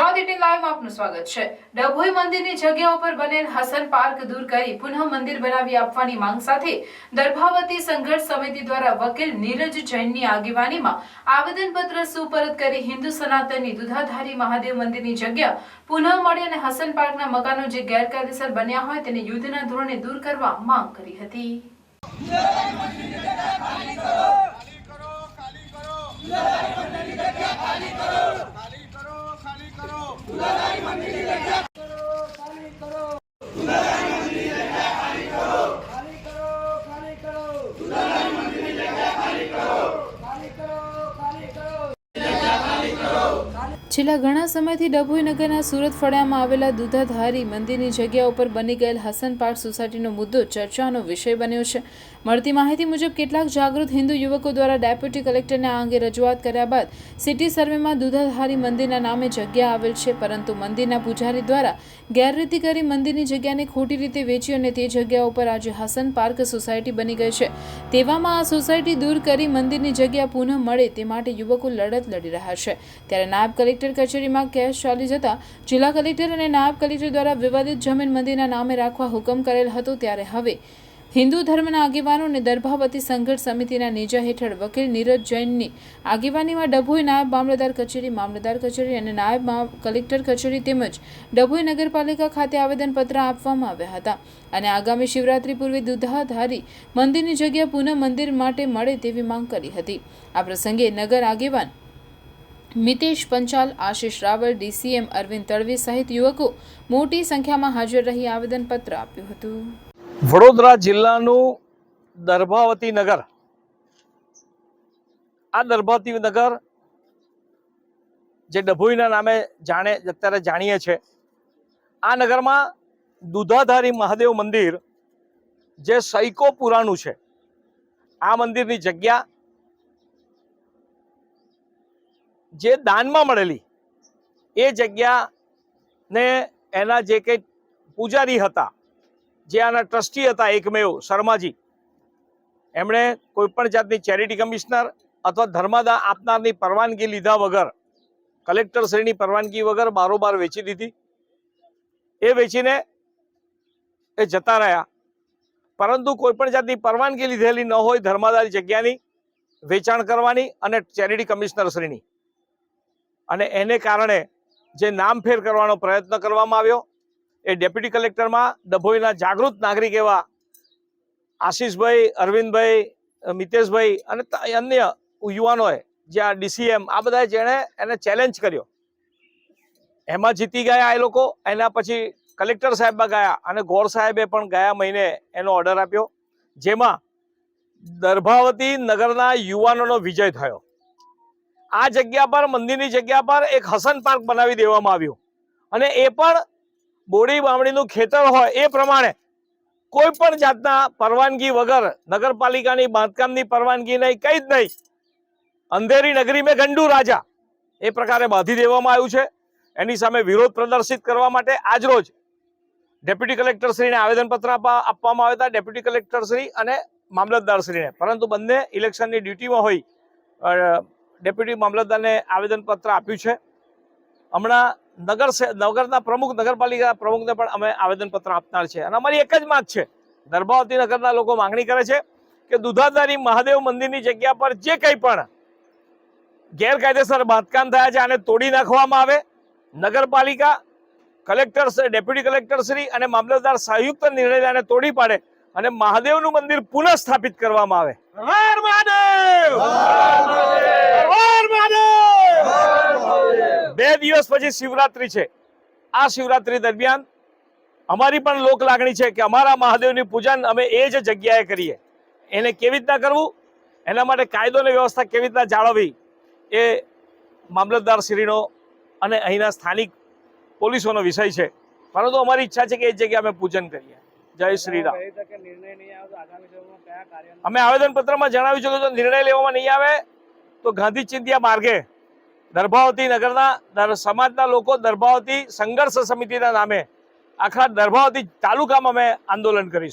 Gujarat live આપનું સ્વાગત છે. ડભોઈ મંદિરની જગ્યા ઉપર બનેલ હસન દૂર કરી પુનઃ મંદિર બનાવી આપવાની માંગ સાથે દર્ભાવતી સંઘર્ષ સમિતિ દ્વારા વકીલ નીરજ જૈનની આગેવાનીમાં આવેદનપત્ર સુપરત કરી હિન્દુ સનાતનની દુધાધારી મહાદેવ મંદિરની જગ્યા પુનઃ મળી અને હસન પાર્કના મકાનો જે ગેરકાયદેસર બન્યા હોય તેને યુદ્ધના ધોરણે દૂર કરવા માંગ કરી હતી. કરો, ખાલી तुला नाही म्हणलेली लढ्यात છેલ્લા ઘણા સમયથી ડભોઈ નગરના સુરત ફળિયામાં આવેલા દુધાધારી મંદિરની જગ્યા ઉપર બની ગયેલ હસન પાર્ક સોસાયટીનો મુદ્દો ચર્ચાનો વિષય બન્યો છે. મળતી માહિતી મુજબ કેટલાક જાગૃત હિન્દુ યુવકો દ્વારા ડેપ્યુટી કલેક્ટરને આ અંગે રજૂઆત કર્યા બાદ સિટી સર્વેમાં દુધાધારી મંદિરના નામે જગ્યા આવેલ છે, પરંતુ મંદિરના પૂજારી દ્વારા ગેરરીતિ કરી મંદિરની જગ્યાને ખોટી રીતે વેચી અને તે જગ્યા ઉપર આજે હસન પાર્ક સોસાયટી બની ગઈ છે. તેવામાં આ સોસાયટી દૂર કરી મંદિરની જગ્યા પુનઃ મળે તે માટે યુવકો લડત લડી રહ્યા છે. ત્યારે નાયબ કલેક્ટર કચેરીમાં કેસ ચાલી જતા જિલ્લા કલેક્ટર અને નાયબ કલેક્ટર દ્વારા વિવાદિત જમીન મંદિરના નામે રાખવા હુકમ કરેલ હતો ત્યારે હવે હિન્દુ ધર્મના આગેવાનો અને દર્ભાવતી સંઘર્ષ સમિતિના નેજા હેઠળ વકીલ નીરજ જૈનની આગેવાનીમાં ડભોઈ નાયબ મામલતદાર કચેરી મામલતદાર કચેરી અને નાયબ કલેક્ટર કચેરી તેમજ ડભોઈ નગરપાલિકા ખાતે આવેદનપત્ર આપવામાં આવ્યા હતા અને આગામી શિવરાત્રી પૂર્વે દુધાધારી મંદિરની જગ્યા પુનઃ મંદિર માટે મળે તેવી માંગ કરી હતી. આ પ્રસંગે નગર આગેવાન મિતેશ પંચાલ, આશિષ રાવલ ડીસીએમ અરવિંદ તળવી સહિત યુવકો મોટી સંખ્યામાં હાજર રહી આવેદનપત્ર આપ્યું હતું. વડોદરા જિલ્લાનું દર્ભાવતી નગર. આ દર્ભાવતી નગર જે ડભોઈના નામે જાણે, અત્યારે જાણીએ છે, આ નગરમાં દુધાધારી મહાદેવ મંદિર જે સૈકો પુરાણું છે. આ મંદિરની જગ્યા જે દાનમાં મળેલી, એ જગ્યા ને એના જે કંઈ પૂજારી હતા, જે આના ટ્રસ્ટી હતા એકમેવ શર્માજી, એમણે કોઈપણ જાતની ચેરિટી કમિશનર અથવા ધર્માદા આપનારની પરવાનગી લીધા વગર કલેક્ટર શ્રેણી પરવાનગી વગર બારોબાર વેચી દીધી. એ વેચીને એ જતા રહ્યા. પરંતુ કોઈપણ જાતની પરવાનગી લીધેલી ન હોય ધર્માદારી જગ્યાની વેચાણ કરવાની અને ચેરિટી કમિશનર શ્રેણી અને એને કારણે જે નામફેર કરવાનો પ્રયત્ન કરવામાં આવ્યો, એ ડેપ્યુટી કલેક્ટરમાં ડભોઈના જાગૃત નાગરિક એવા આશીષભાઈ, અરવિંદભાઈ, મિતેશભાઈ અને અન્ય યુવાનોએ, જે આ ડીસીએમ, આ બધા જેણે એને ચેલેન્જ કર્યો. એમાં જીતી ગયા એ લોકો, એના પછી કલેક્ટર સાહેબમાં ગયા અને ગોર સાહેબે પણ ગયા મહિને એનો ઓર્ડર આપ્યો, જેમાં દર્ભાવતી નગરના યુવાનોનો વિજય થયો. આ જગ્યા પર, મંદિરની જગ્યા પર એક હસન પાર્ક બનાવી દેવામાં આવ્યું. અને એ પણ બોડી બામણીનું ખેતર હોય એ પ્રમાણે. કોઈ પણ જાતના પરવાનગી વગર, નગરપાલિકાની બાંધકામની પરવાનગી નહીં, કંઈ જ નહીં. અંધેરી નગરી મેં ગંડુ રાજા. એ પ્રકારે બાંધી દેવામાં આવ્યું છે. એની સામે વિરોધ પ્રદર્શિત કરવા માટે આજરોજ ડેપ્યુટી કલેક્ટરશ્રીને આવેદનપત્ર આપવા આપવામાં આવ્યા હતા. ડેપ્યુટી કલેક્ટરશ્રી અને મામલતદારશ્રીને. પરંતુ બંને ઇલેક્શનની ડ્યુટીમાં હોય ડેપ્યુટી મામલતદારને આવેદનપત્ર આપ્યું છે. હમણાં નગર નગરના પ્રમુખ, નગરપાલિકા પ્રમુખને પણ અમે આવેદનપત્ર આપનાર છે. અને અમારી એક જ માત છે. દર્ભાવતી નગરના લોકો માંગણી કરે છે કે દુધાધારી મહાદેવ મંદિરની જગ્યા પર જે કંઈ પણ ગેરકાયદેસર બાંધકામ થયા છે આને તોડી નાખવામાં આવે. નગરપાલિકા કલેક્ટર ડેપ્યુટી કલેક્ટર શ્રી અને મામલતદાર સંયુક્ત નિર્ણય આને તોડી પાડે. અને મહાદેવનું મંદિર પુનઃ સ્થાપિત કરવામાં આવે. મહાદેવ! બે દિવસ પછી શિવરાત્રી છે. આ શિવરાત્રી દરમિયાન અમારી પણ લોક લાગણી છે કે અમારા મહાદેવની પૂજન અમે એ જ જગ્યાએ કરીએ. એને કેવી રીતના કરવું? એના માટે કાયદો અને વ્યવસ્થા કેવી રીતના જાળવવી? એ મામલતદાર શ્રીનો અને અહીંના સ્થાનિક પોલીસોનો વિષય છે. પરંતુ અમારી ઈચ્છા છે કે એ જગ્યાએ અમે પૂજન કરીએ. જય શ્રી રામ. અમે આવેદન આવેદનપત્રમાં જણાવ્યું છે કે જો નિર્ણય લેવામાં નહીં આવે તો ગાંધી ચિંતિયા માર્ગે દર્ભાવતી નગરના સમાજના લોકો દર્ભાવતી સંઘર્ષ સમિતિના નામે આખા દર્ભાવતી તાલુકામાં અમે આંદોલન કરીશું.